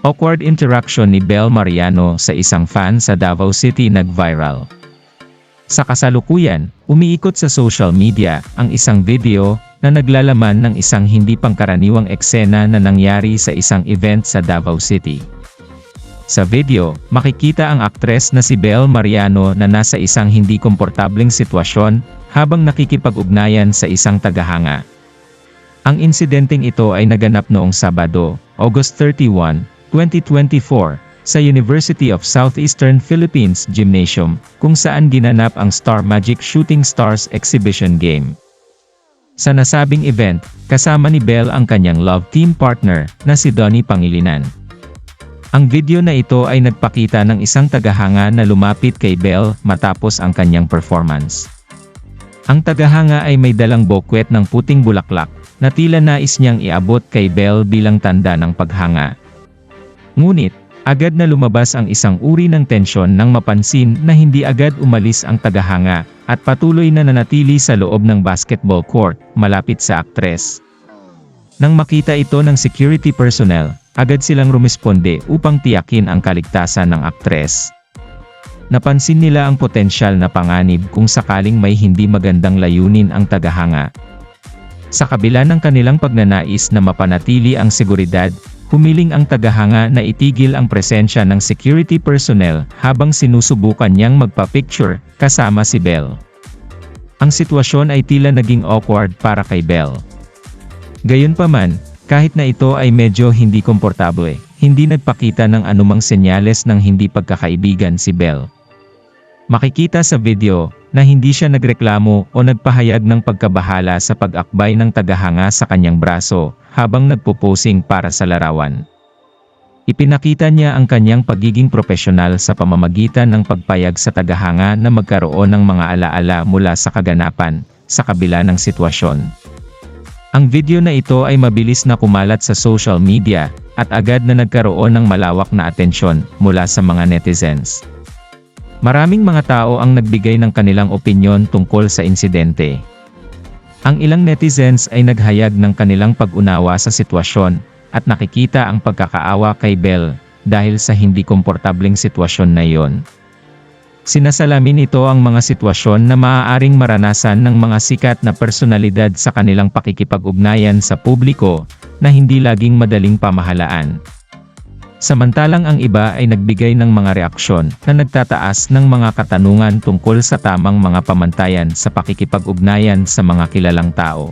Awkward interaction ni Bel Mariano sa isang fan sa Davao City nag-viral. Sa kasalukuyan, umiikot sa social media ang isang video na naglalaman ng isang hindi pangkaraniwang eksena na nangyari sa isang event sa Davao City. Sa video, makikita ang aktres na si Bel Mariano na nasa isang hindi komportableng sitwasyon habang nakikipag-ugnayan sa isang tagahanga. Ang insidenteng ito ay naganap noong Sabado, August 31, 2024, sa University of Southeastern Philippines Gymnasium, kung saan ginanap ang Star Magic Shooting Stars Exhibition Game. Sa nasabing event, kasama ni Bell ang kanyang love team partner, na si Donnie Pangilinan. Ang video na ito ay nagpakita ng isang tagahanga na lumapit kay Bell matapos ang kanyang performance. Ang tagahanga ay may dalang bokwet ng puting bulaklak, na tila nais niyang iabot kay Bell bilang tanda ng paghanga. Ngunit, agad na lumabas ang isang uri ng tensyon nang mapansin na hindi agad umalis ang tagahanga, at patuloy na nanatili sa loob ng basketball court, malapit sa aktres. Nang makita ito ng security personnel, agad silang rumisponde upang tiyakin ang kaligtasan ng aktres. Napansin nila ang potensyal na panganib kung sakaling may hindi magandang layunin ang tagahanga. Sa kabila ng kanilang pagnanais na mapanatili ang seguridad, humiling ang tagahanga na itigil ang presensya ng security personnel habang sinusubukan niyang magpa-picture kasama si Bell. Ang sitwasyon ay tila naging awkward para kay Bell. Gayunpaman, kahit na ito ay medyo hindi komportable, hindi nagpakita ng anumang senyales ng hindi pagkakaibigan si Bell. Makikita sa video na hindi siya nagreklamo o nagpahayag ng pagkabahala sa pag-akbay ng tagahanga sa kanyang braso habang nagpo-posing para sa larawan. Ipinakita niya ang kanyang pagiging profesional sa pamamagitan ng pagpayag sa tagahanga na magkaroon ng mga alaala mula sa kaganapan, sa kabila ng sitwasyon. Ang video na ito ay mabilis na kumalat sa social media, at agad na nagkaroon ng malawak na atensyon mula sa mga netizens. Maraming mga tao ang nagbigay ng kanilang opinyon tungkol sa insidente. Ang ilang netizens ay naghayag ng kanilang pag-unawa sa sitwasyon, at nakikita ang pagkakaawa kay Bell, dahil sa hindi komportableng sitwasyon na iyon. Sinasalamin ito ang mga sitwasyon na maaaring maranasan ng mga sikat na personalidad sa kanilang pakikipag-ugnayan sa publiko, na hindi laging madaling pamahalaan. Samantalang ang iba ay nagbigay ng mga reaksyon na nagtataas ng mga katanungan tungkol sa tamang mga pamantayan sa pakikipag-ugnayan sa mga kilalang tao.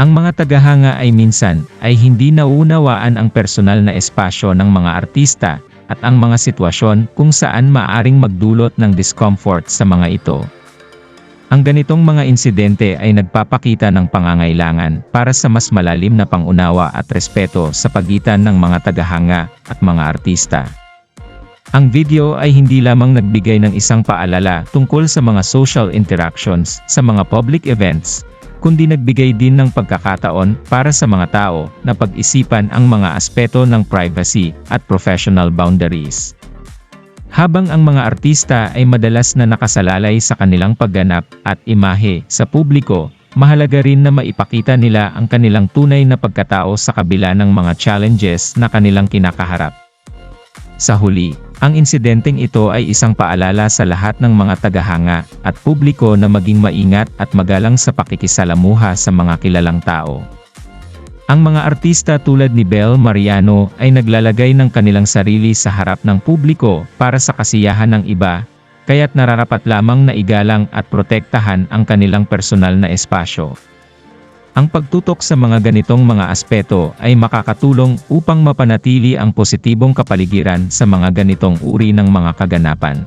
Ang mga tagahanga ay minsan ay hindi nauunawaan ang personal na espasyo ng mga artista at ang mga sitwasyon kung saan maaring magdulot ng discomfort sa mga ito. Ang ganitong mga insidente ay nagpapakita ng pangangailangan para sa mas malalim na pangunawa at respeto sa pagitan ng mga tagahanga at mga artista. Ang video ay hindi lamang nagbigay ng isang paalala tungkol sa mga social interactions sa mga public events, kundi nagbigay din ng pagkakataon para sa mga tao na pag-isipan ang mga aspeto ng privacy at professional boundaries. Habang ang mga artista ay madalas na nakasalalay sa kanilang pagganap at imahe sa publiko, mahalaga rin na maipakita nila ang kanilang tunay na pagkatao sa kabila ng mga challenges na kanilang kinakaharap. Sa huli, ang insidenteng ito ay isang paalala sa lahat ng mga tagahanga at publiko na maging maingat at magalang sa pakikisalamuha sa mga kilalang tao. Ang mga artista tulad ni Bel Mariano ay naglalagay ng kanilang sarili sa harap ng publiko para sa kasiyahan ng iba, kaya't nararapat lamang na igalang at protektahan ang kanilang personal na espasyo. Ang pagtutok sa mga ganitong mga aspeto ay makakatulong upang mapanatili ang positibong kapaligiran sa mga ganitong uri ng mga kaganapan.